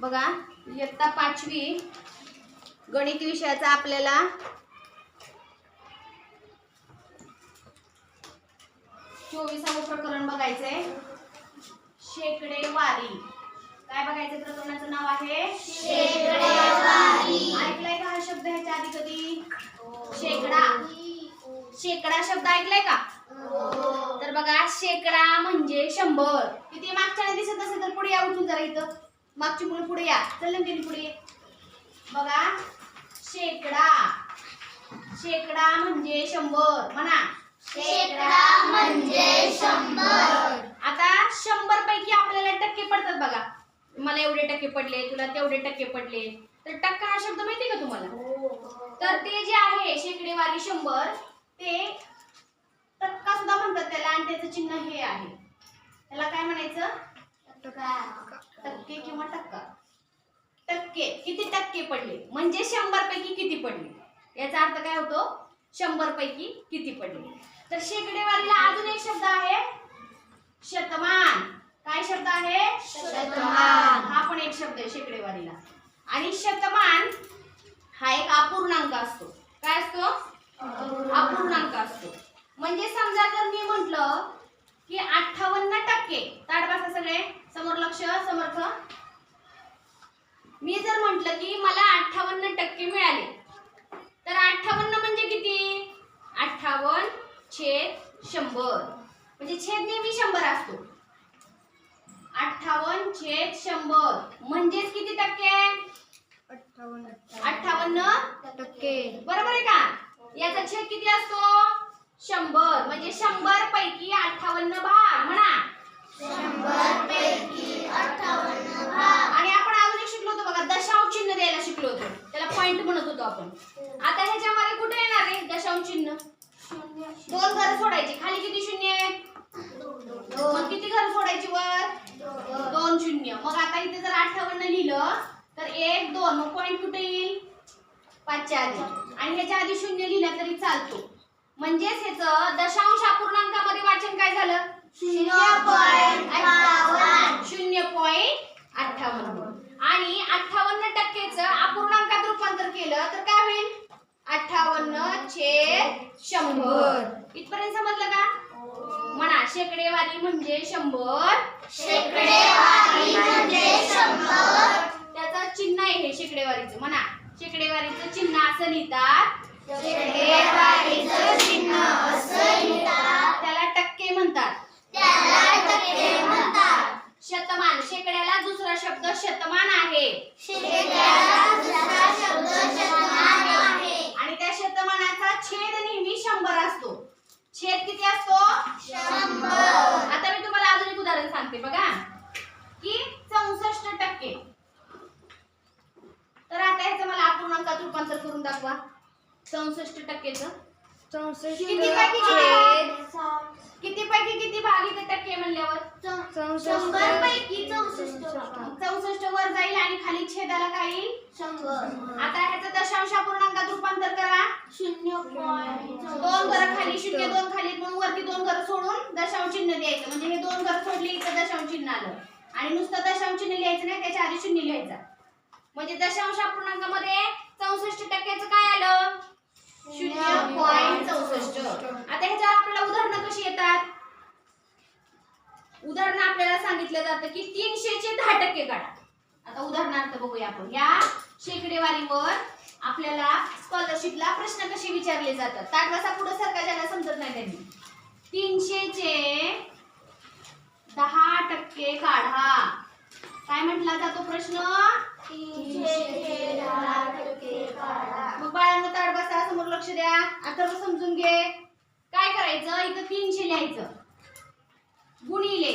बघा इयत्ता पाचवी. गणित विषयाचा आपल्याला चोवीसावं प्रकरण बघायचंय. शेकडेवारी काय बघायचं प्रकरणाचं नाव आहे? ऐकलाय का हा शब्द ह्याच्या आधी कधी? शेकडा. शेकडा शब्द ऐकलाय का? तर बघा शेकडा म्हणजे शंभर. किती मागच्या दिसत असेल तर पुढे या उठून जरा इथं. मागची मुलं पुढे या. चल त्यांनी पुढे. बघा शेकडा. शेकडा म्हणजे शंभर. म्हणा. शेकडा म्हणजे शंभर. आता शंभर पैकी आपल्याला टक्के पडतात बघा. मला एवढे टक्के पडले तुला तेवढे टक्के पडले. तर टक्का हा शब्द माहिती का तुम्हाला? तर ते जे आहे शेकडेवारी शंभर ते टक्का सुद्धा म्हणतात त्याला. आणि त्याचं चिन्ह हे आहे. त्याला काय म्हणायचं? टक्के किंवा टक्का? टक्के. किती टक्के पडले? म्हणजे शंभर पैकी किती पडले? याचा अर्थ काय होतो? शंभर पैकी किती पडले? तर शेकडेवारीला अजून एक शब्द आहे. शतमान. काय शब्द आहे? शतमान. हा पण एक शब्द आहे शेकडेवारीला. आणि शतमान हा एक अपूर्णांक असतो. काय असतो? अपूर्णांक असतो. म्हणजे समजा जर मी म्हंटल टक्के ताट बसा सगळे. समोर लक्ष समर्थ मी जर म्हटलं की मला अठ्ठावन्न टक्के मिळाले तर अठ्ठावन्न म्हणजे किती? अठ्ठावन्न छेद शंभर. म्हणजे छेद नेहमी शंभर असतो. अठ्ठावन्न छेद शंभर म्हणजेच किती टक्के? अठ्ठावन्न टक्के. बरोबर आहे का? याचा छेद किती असतो? शंभर. म्हणजे शंभर पैकी अठ्ठावन्न भाग म्हणा. आणि आपण अजून एक शिकलो होतो बघा दशांश चिन्ह द्यायला शिकलो होतो. त्याला पॉइंट म्हणत होतो आपण. आता ह्याच्यामध्ये कुठे येणार आहे दशांश चिन्ह दोन घर सोडायचे. खाली किती शून्य आहे? मग किती घर सोडायची वर? दोन शून्य. मग आता इथे जर अठ्ठावन्न लिहिलं तर एक दोन. मग पॉइंट कुठे येईल? पाचच्या आधी. आणि ह्याच्या आधी शून्य लिहिलं तरी चालतो. म्हणजेच ह्याचं दशांश अपूर्णांकामध्ये वाचन काय झालं? शून्य पॉईंट अठ्ठावन्न आणि अठ्ठावन्न टक्केचं अपूर्णांकात रूपांतर केलं तर काय होईल? अठ्ठावन्न छेद शंभर. इथपर्यंत समजलं का? म्हणा शेकडेवारी म्हणजे शंभर. शेकडेवारी म्हणजे शंभर. त्याचं चिन्ह आहे हे शेकडेवारीचं. म्हणा शेकडेवारीचं चिन्ह असं लिहितात. शेकडेवारीचं चिन्ह असं लिहितात. त्याला टक्के म्हणतात त्याला टक्के म्हणतात शतमान शेकड्याला दुसरा शब्द शतमान आहे शेकड्याला दुसरा शब्द शतमान आहे आणि त्या शतमानाचा छेद नेहमी शंभर असतो छेद किती असतो शंभर आता मी तुम्हाला अजून एक उदाहरण सांगते बघा की चौसष्ट टक्के तर आता ह्याचं मला अपूर्णांकात रूपांतर करून दाखवा. चौसष्ट टक्केचं. किती पैकी किती किती पैकी किती भाग इथे टक्के म्हणल्यावर? शंभर पैकी चौसष्ट. चौसष्ट. वर जाईल आणि खाली छेदाला काय येईल शंभर. आता ह्याचं दशांश अपूर्णांकात रूपांतर करा. शून्य दोन घर खाली शून्य दोन खाली म्हणून वरती दोन घर सोडून दशांश चिन्ह द्यायचं. म्हणजे हे दोन घर सोडली इथं दशांश चिन्ह आलं. आणि नुसतं दशांश चिन्ह लिहायचं नाही त्याच्या आधी शून्य लिहायचं. म्हणजे दशांश अपूर्णांकामध्ये चौसष्ट टक्क्याचं काय आलं? शून्य पॉईंट चौसष्ट. आता ह्याच्यावर आपल्याला उदाहरणं कशी येतात? उदाहरण आपल्याला सांगितलं जातं की तीनशेचे दहा टक्के काढा. आता उदाहरणार्थ बघूया आपण. या शेकडेवारीवर आपल्याला स्कॉलरशिपला प्रश्न कसे विचारले जातात? ताटवासा पुढे सरका ज्याला समजत नाही त्यांनी. तीनशेचे दहा टक्के काढा. काय म्हटला जातो प्रश्न? मग बाळांनो ताट बसा समोर लक्ष द्या. अथर्व समजून घे. काय करायचं? इथं तीनशे लिहायचं. गुणिले.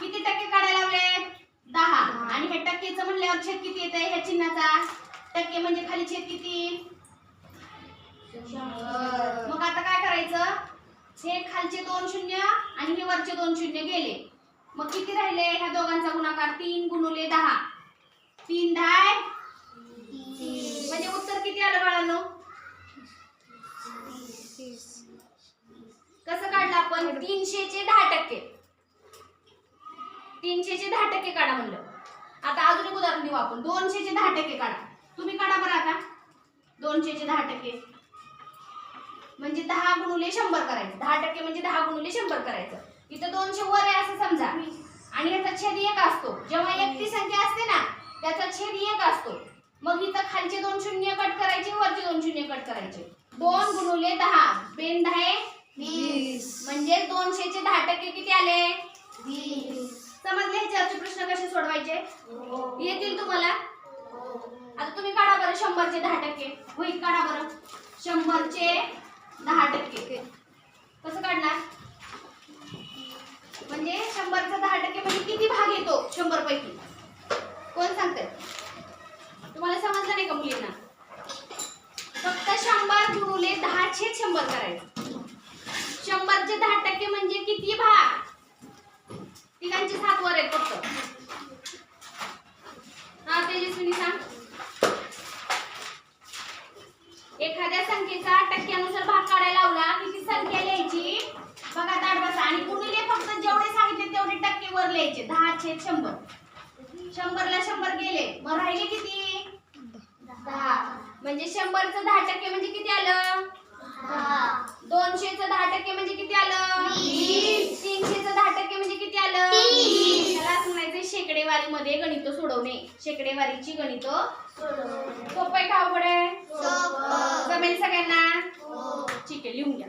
किती टक्के काढायला लावले? दहा. आणि हे टक्केचं म्हणल्यावर छेद किती येत आहे? ह्या चिन्हाचा. टक्के म्हणजे खाली छेद किती? मग आता काय करायचं? हे खालचे दोन शून्य आणि हे वरचे दोन शून्य गेले. मग किती राहिले? ह्या दोघांचा गुणाकार तीन गुणुले दहा. तीन. दहा म्हणजे उत्तर किती आलं बाळांनो? कसं काढलं आपण? तीनशेचे दहा टक्के. तीनशेचे दहा टक्के काढा म्हणलं. आता अजून एक उदाहरण देऊ आपण. दोनशेचे दहा टक्के काढा. तुम्ही काढा बरं आता. दोनशेचे दहा टक्के. म्हणजे दहा गुणुले शंभर करायचं. दहा टक्के म्हणजे दहा गुणुले शंभर करायचं. इथं दोनशे वर आहे असं समजा. आणि याचा छेद एक असतो. जेव्हा एकटी संख्या त्याचा छेद एक असतो. मग इथं खालचे दोन शून्य कट करायचे वरचे दोन शून्य कट करायचे. दोन गुणुले दहा. बेन दहा म्हणजे दोनशेचे दहा टक्के किती आले? समजले? ह्याच्यावरचे प्रश्न कसे सोडवायचे? हो. येतील तुम्हाला. आता तुम्ही काढा बरं शंभरचे दहा टक्के. होईल काढा बरं. शंभरचे दहा टक्के. कसं काढणार? म्हणजे शंभरचा दहा टक्के म्हणजे किती भाग येतो? शंभर पैकी सांगते. तुम्हाला समजलं नाही का मुलींना? फक्त शंभर गुरुले दहा छेद शंभर करायचं. शंभरचे दहा टक्के म्हणजे किती भाग? तिघांचे सात वर आहेत फक्त. हा तेजस्विनी सांग. एखाद्या संख्येचा टक्क्यानुसार भाग काढायला लावला की ती संख्या लिहायची? बघा ताट बसा. आणि गुणिले फक्त जेवढे सांगितले तेवढे टक्के वर लिहायचे. दहा छेद शंभर. शंभरला शंभर गेले. मग राहिले किती? दहा. म्हणजे शंभरचं दहा टक्के म्हणजे किती आलं? दोनशेचं दहा टक्के म्हणजे किती आलं. तीनशेचं दहा टक्के म्हणजे किती आलं. त्याला असं म्हणायचं शेकडेवारीमध्ये गणित सोडवणे. शेकडेवारीची गणित सोपं आहे का अवघड आहे. जमेल सगळ्यांना? हो. ठीक आहे लिहून घ्या.